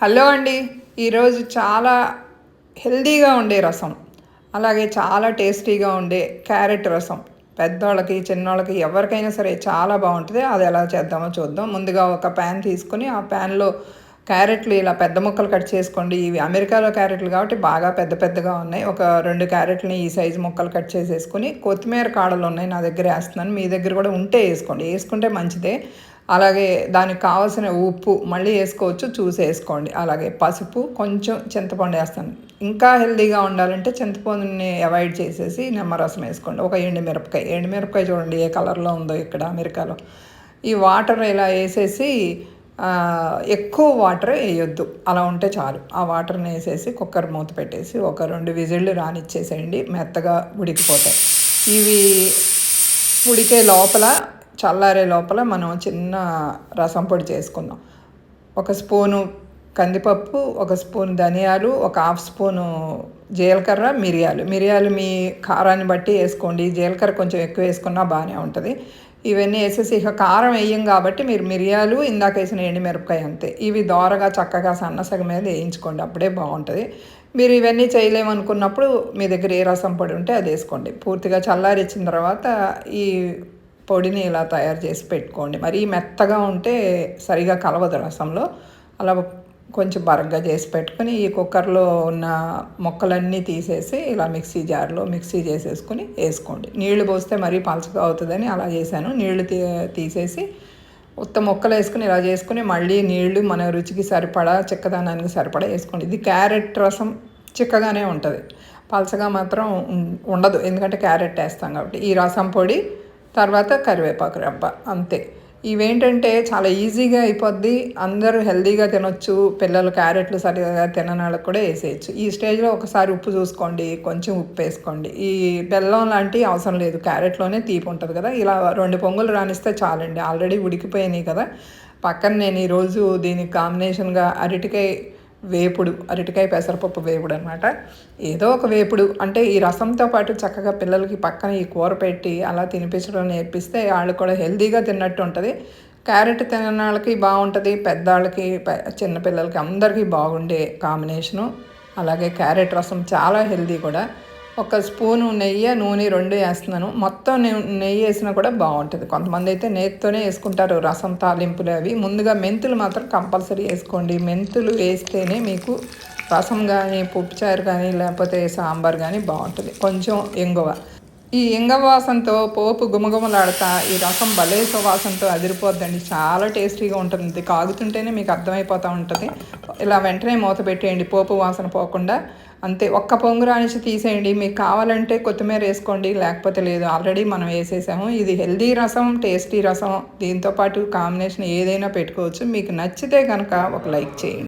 Hello అండి. ఈరోజు చాలా హెల్దీగా ఉండే రసం అలాగే చాలా టేస్టీగా ఉండే క్యారెట్ రసం. పెద్దవాళ్ళకి చిన్నవాళ్ళకి ఎవరికైనా సరే చాలా బాగుంటుంది. అది ఎలా చేద్దామో చూద్దాం. ముందుగా ఒక ప్యాన్ తీసుకొని ఆ ప్యాన్లో క్యారెట్లు ఇలా పెద్ద ముక్కలు కట్ చేసుకోండి. ఇవి అమెరికాలో క్యారెట్లు కాబట్టి బాగా పెద్ద పెద్దగా ఉన్నాయి. ఒక రెండు క్యారెట్లని ఈ సైజు ముక్కలు కట్ చేసేసుకుని కొత్తిమీర కాడలు ఉన్నాయి నా దగ్గర వేస్తున్నాను. మీ దగ్గర కూడా ఉంటే వేసుకోండి. వేసుకుంటే మంచిదే. అలాగే దానికి కావాల్సిన ఉప్పు మళ్ళీ వేసుకోవచ్చు చూసి వేసుకోండి. అలాగే పసుపు కొంచెం చింతపండు వేస్తాను. ఇంకా హెల్దీగా ఉండాలంటే చింతపండుని అవాయిడ్ చేసేసి నిమ్మరసం వేసుకోండి. ఒక ఎండుమిరపకాయ. ఎండుమిరపకాయ చూడండి ఏ కలర్లో ఉందో ఇక్కడ అమెరికాలో. ఈ వాటర్ ఇలా వేసేసి ఎక్కువ వాటర్ వేయొద్దు. అలా ఉంటే చాలు. ఆ వాటర్ని వేసేసి కుక్కర్ మూత పెట్టేసి ఒక రెండు విజిల్లు రానిచ్చేసేయండి. మెత్తగా ఉడికిపోతాయి. ఇవి ఉడికే లోపల చల్లారే లోపల మనం చిన్న రసం పొడి చేసుకుందాం. ఒక స్పూను కందిపప్పు ఒక స్పూన్ ధనియాలు ఒక హాఫ్ స్పూను జీలకర్ర మిరియాలు. మిరియాలు మీ కారాన్ని బట్టి వేసుకోండి. జీలకర్ర కొంచెం ఎక్కువ వేసుకున్నా బాగానే ఉంటుంది. ఇవన్నీ వేసేసి ఇక కారం వేయం కాబట్టి మీరు మిరియాలు ఇందాక వేసిన ఎండుమిరపకాయ అంతే. ఇవి దోరగా చక్కగా సన్నసగ మీద వేయించుకోండి. అప్పుడే బాగుంటుంది. మీరు ఇవన్నీ చేయలేమనుకున్నప్పుడు మీ దగ్గర ఏ రసం పొడి ఉంటే అది వేసుకోండి. పూర్తిగా చల్లారిచ్చిన తర్వాత ఈ పొడిని ఇలా తయారు చేసి పెట్టుకోండి. మరీ మెత్తగా ఉంటే సరిగా కలవదు రసంలో. అలా కొంచెం బరగ్గా చేసి పెట్టుకొని ఈ కుక్కర్లో ఉన్న మొక్కలన్నీ తీసేసి ఇలా మిక్సీ జార్లో మిక్సీ చేసేసుకుని వేసుకోండి. నీళ్ళు పోస్తే మరీ పలచగా అవుతుందని అలా చేశాను. నీళ్ళు తీ తీసేసి ఉత్త మొక్కలు వేసుకుని ఇలా చేసుకుని మళ్ళీ నీళ్ళు మన రుచికి సరిపడా చిక్కదనానికి సరిపడా వేసుకోండి. ఇది క్యారెట్ రసం చిక్కగానే ఉంటుంది. పలసగా మాత్రం ఉండదు. ఎందుకంటే క్యారెట్ వేస్తాం కాబట్టి. ఈ రసం పొడి తర్వాత కరివేపాకు రబ్బ అంతే. ఇవేంటంటే చాలా ఈజీగా అయిపోద్ది. అందరూ హెల్దీగా తినొచ్చు. పిల్లలు క్యారెట్లు సరిగా తినని వాళ్ళకి కూడా వేసేయచ్చు. ఈ స్టేజ్లో ఒకసారి ఉప్పు చూసుకోండి కొంచెం ఉప్పు వేసుకోండి. ఈ బెల్లం లాంటి అవసరం లేదు. క్యారెట్లోనే తీపి ఉంటుంది కదా. ఇలా రెండు పొంగులు రానిస్తే చాలండి. ఆల్రెడీ ఉడికిపోయినాయి కదా. పక్కన నేను ఈరోజు దీనికి కాంబినేషన్గా అరటికాయ వేపుడు అరటికాయ పెసరపప్పు వేపుడు అనమాట ఏదో ఒక వేపుడు. అంటే ఈ రసంతో పాటు చక్కగా పిల్లలకి పక్కన ఈ కూర పెట్టి అలా తినిపించడం నేర్పిస్తే వాళ్ళు కూడా హెల్దీగా తిన్నట్టు ఉంటుంది. క్యారెట్ తిన వాళ్ళకి బాగుంటుంది. పెద్దవాళ్ళకి చిన్నపిల్లలకి అందరికీ బాగుండే కాంబినేషను. అలాగే క్యారెట్ రసం చాలా హెల్దీ కూడా. ఒక స్పూను నెయ్యి నూనె రెండు వేస్తున్నాను. మొత్తం నెయ్యి వేసినా కూడా బాగుంటుంది. కొంతమంది అయితే నెయ్యితోనే వేసుకుంటారు. రసం తాలింపులు అవి. ముందుగా మెంతులు మాత్రం కంపల్సరీ వేసుకోండి. మెంతులు వేస్తేనే మీకు రసం కానీ పుప్పుచారు కానీ లేకపోతే సాంబార్ కానీ బాగుంటుంది. కొంచెం ఎంగువ. ఈ ఎంగవ వాసనతో పోపు గుమగుమలాడతా ఈ రసం భలే సువాసనతో అదిరిపోద్దండి. చాలా టేస్టీగా ఉంటుంది. కాగుతుంటేనే మీకు అర్థమైపోతూ ఉంటుంది. ఇలా వెంటనే మూత పెట్టేయండి. పోపు వాసన పోకుండా అంతే ఒక్క పొంగు రానిచ్చి తీసేయండి. మీకు కావాలంటే కొత్తిమీర వేసుకోండి లేకపోతే లేదు. ఆల్రెడీ మనం వేసేసాము. ఇది హెల్దీ రసం టేస్టీ రసం. దీంతోపాటు కాంబినేషన్ ఏదైనా పెట్టుకోవచ్చు. మీకు నచ్చితే కనుక ఒక లైక్ చేయండి.